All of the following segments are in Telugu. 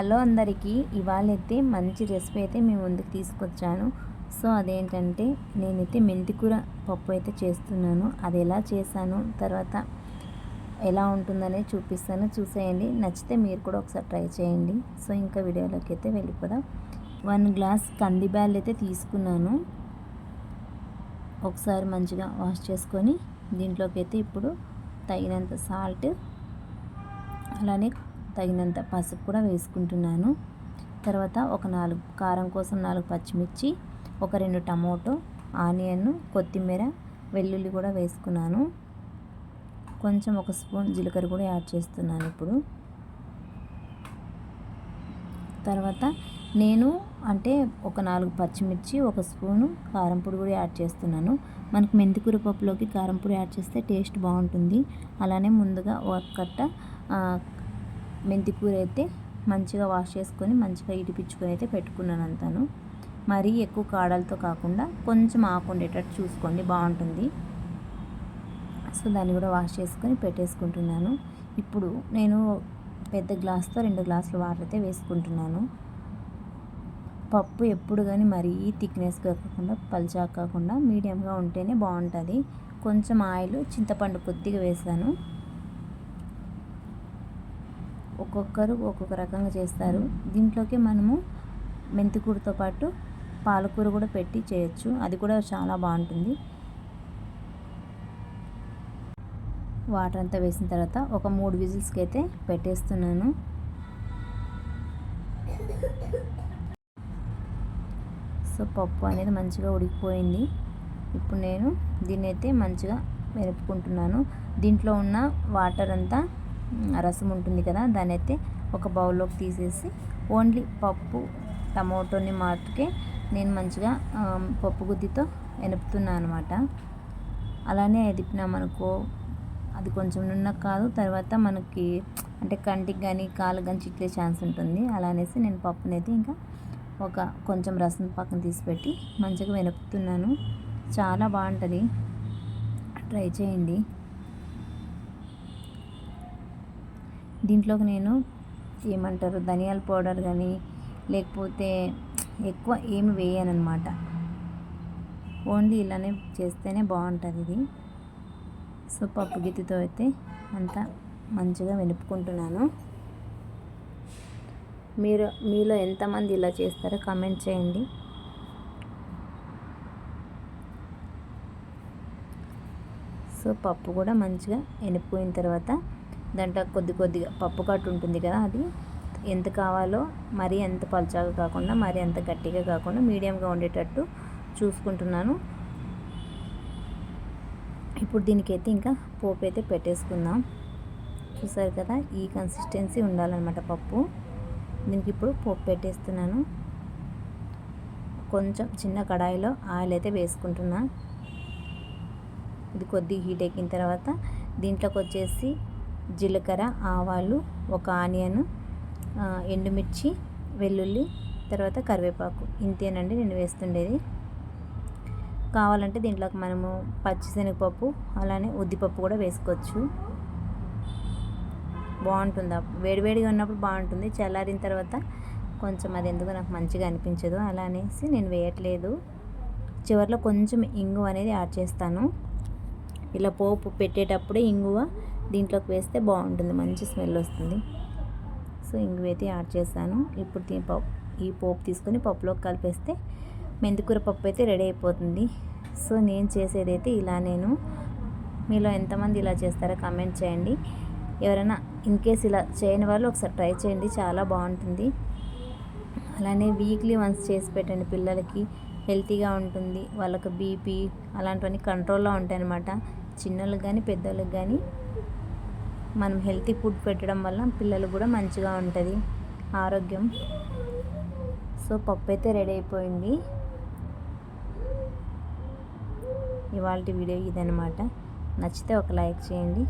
హలో అందరికీ ఇవాళ అయితే మంచి రెసిపీ అయితే మేము ముందుకు తీసుకొచ్చాను. సో అదేంటంటే నేనైతే మెంతికూర పప్పు అయితే చేస్తున్నాను. అది ఎలా చేశాను తర్వాత ఎలా ఉంటుందనే చూపిస్తాను. చూసేయండి. నచ్చితే మీరు కూడా ఒకసారి ట్రై చేయండి. సో ఇంకా వీడియోలోకి అయితే వెళ్ళిపోదాం. వన్ గ్లాస్ కందిబ్యాల్ అయితే తీసుకున్నాను. ఒకసారి మంచిగా వాష్ చేసుకొని దీంట్లోకి అయితే ఇప్పుడు తగినంత సాల్ట్ అలానే తగినంత పసుపు కూడా వేసుకుంటున్నాను. తర్వాత ఒక నాలుగు కారం కోసం నాలుగు పచ్చిమిర్చి ఒక రెండు టమోటో ఆనియన్ కొత్తిమీర వెల్లుల్లి కూడా వేసుకున్నాను. కొంచెం ఒక స్పూన్ జీలకర్ర కూడా యాడ్ చేస్తున్నాను ఇప్పుడు. తర్వాత నేను అంటే ఒక నాలుగు పచ్చిమిర్చి ఒక స్పూను కారం పొడి కూడా యాడ్ చేస్తున్నాను. మనకు మెంతికూర పప్పులోకి కారం పొడి యాడ్ చేస్తే టేస్ట్ బాగుంటుంది. అలానే ముందుగా ఒక కట్ట మెంతి కూర అయితే మంచిగా వాష్ చేసుకొని మంచిగా ఇడిపించుకొని అయితే పెట్టుకున్నాను అంతాను. మరీ ఎక్కువ కాడలతో కాకుండా కొంచెం ఆకుండేటట్టు చూసుకోండి బాగుంటుంది. సో దాన్ని కూడా వాష్ చేసుకొని పెట్టేసుకుంటున్నాను. ఇప్పుడు నేను పెద్ద గ్లాస్తో రెండు గ్లాసులు వాటర్ అయితే వేసుకుంటున్నాను. పప్పు ఎప్పుడు కానీ మరీ థిక్నెస్గా కాకుండా పల్చా కాకుండా మీడియంగా ఉంటేనే బాగుంటుంది. కొంచెం ఆయిల్ చింతపండు కొద్దిగా వేసాను. ఒక్కొక్కరు ఒక్కొక్క రకంగా చేస్తారు. దీంట్లోకి మనము మెంతికూరతో పాటు పాలకూర కూడా పెట్టి చేయొచ్చు. అది కూడా చాలా బాగుంటుంది. వాటర్ అంతా వేసిన తర్వాత ఒక మూడు విజిల్స్కి అయితే పెట్టేస్తున్నాను. సో పప్పు అనేది మంచిగా ఉడికిపోయింది. ఇప్పుడు నేను దీన్ని అయితే మంచిగా మెరుపుకుంటున్నాను. దీంట్లో ఉన్న వాటర్ అంతా రసం ఉంటుంది కదా దాన్ని అయితే ఒక బౌల్లోకి తీసేసి ఓన్లీ పప్పు టమోటోని మాటకే నేను మంచిగా పప్పు గుద్దితో ఎనుపుతున్నాను అనమాట. అలానే ఎదిపినామనుకో అది కొంచెం నున్న కాదు తర్వాత మనకి అంటే కంటికి కానీ కాలు కానీ చిట్లే ఛాన్స్ ఉంటుంది. అలా అనేసి నేను పప్పునైతే ఇంకా ఒక కొంచెం రసం పక్కన తీసిపెట్టి మంచిగా వెనుపుతున్నాను. చాలా బాగుంటుంది. ట్రై చేయండి. దీంట్లోకి నేను ఏమంటారు ధనియాల పౌడర్ కానీ లేకపోతే ఎక్కువ ఏమి వేయను అనమాట ఓన్లీ ఇలానే చేస్తేనే బాగుంటుంది ఇది. సో పప్పు గిత్తితో అయితే అంతా మంచిగా వెనుపుకుంటున్నాను. మీరు మీలో ఎంతమంది ఇలా చేస్తారో కమెంట్ చేయండి. సో పప్పు కూడా మంచిగా వెనుపుకున్న తర్వాత దాంట్లో కొద్ది కొద్దిగా పప్పు కట్టు ఉంటుంది కదా అది. ఎంత కావాలో మరీ ఎంత పలుచాగా కాకుండా మరీ ఎంత గట్టిగా కాకుండా మీడియంగా ఉండేటట్టు చూసుకుంటున్నాను. ఇప్పుడు దీనికైతే ఇంకా పోపు అయితే పెట్టేసుకుందాం. చూసారు కదా ఈ కన్సిస్టెన్సీ ఉండాలన్నమాట పప్పు. దీనికి ఇప్పుడు పోపు పెట్టేస్తున్నాను. కొంచెం చిన్న కడాయిలో ఆయిల్ అయితే వేసుకుంటున్నా. ఇది కొద్దిగా హీట్ ఎక్కిన తర్వాత దీంట్లోకి వచ్చేసి జీలకర్ర ఆవాలు ఒక ఆనియన్ ఎండుమిర్చి వెల్లుల్లి తర్వాత కరివేపాకు. ఇంతేనండి నేను వేస్తుండేది. కావాలంటే దీంట్లోకి మనము పచ్చిశనగపప్పు అలానే ఉద్దిపప్పు కూడా వేసుకోవచ్చు. బాగుంటుంది? వేడివేడిగా ఉన్నప్పుడు బాగుంటుంది. చల్లారిన తర్వాత కొంచెం అది ఎందుకు నాకు మంచిగా అనిపించదు. అలా అనేసి నేను వేయట్లేదు. చివరిలో కొంచెం ఇంగువ అనేది యాడ్ చేస్తాను. ఇలా పోపు పెట్టేటప్పుడే ఇంగువ దీంట్లోకి వేస్తే బాగుంటుంది మంచి స్మెల్ వస్తుంది. సో ఇంగువైతే యాడ్ చేశాను. ఇప్పుడు దీని పప్పు ఈ పోపు తీసుకొని పప్పులోకి కలిపేస్తే మెంతికూర పప్పు అయితే రెడీ అయిపోతుంది. సో నేను చేసేదైతే ఇలా నేను. మీలో ఎంతమంది ఇలా చేస్తారో కమెంట్ చేయండి. ఎవరైనా ఇన్ కేస్ ఇలా చేయని వాళ్ళు ఒకసారి ట్రై చేయండి చాలా బాగుంటుంది. అలానే వీక్లీ వన్స్ చేసి పెట్టండి పిల్లలకి. హెల్తీగా ఉంటుంది. వాళ్ళకి బీపీ అలాంటివన్నీ కంట్రోల్లో ఉంటాయన్నమాట. చిన్నోళ్ళకి కానీ పెద్దోళ్ళకి కానీ మనం హెల్తీ ఫుడ్ పెట్టడం వల్ల పిల్లలు కూడా మంచిగా ఉంటుంది. ఆరోగ్యం. సో పప్పు అయితే రెడీ అయిపోయింది. ఇవాళ వీడియో ఇదనమాట నచ్చితే ఒక లైక్ చేయండి.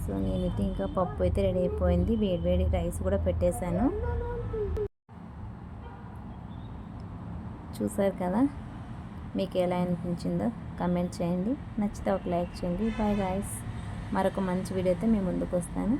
సో నేనైతే ఇంకా పప్పు అయితే రెడీ అయిపోయింది. వేడి వేడి రైస్ కూడా పెట్టేశాను. చూసారు కదా? మీకు ఎలా అనిపించిందో కమెంట్ చేయండి. నచ్చితే ఒక లైక్ చేయండి. బాయ్ గాయస్ మరొక మంచి వీడియోతో మేము ముందుకు వస్తాను.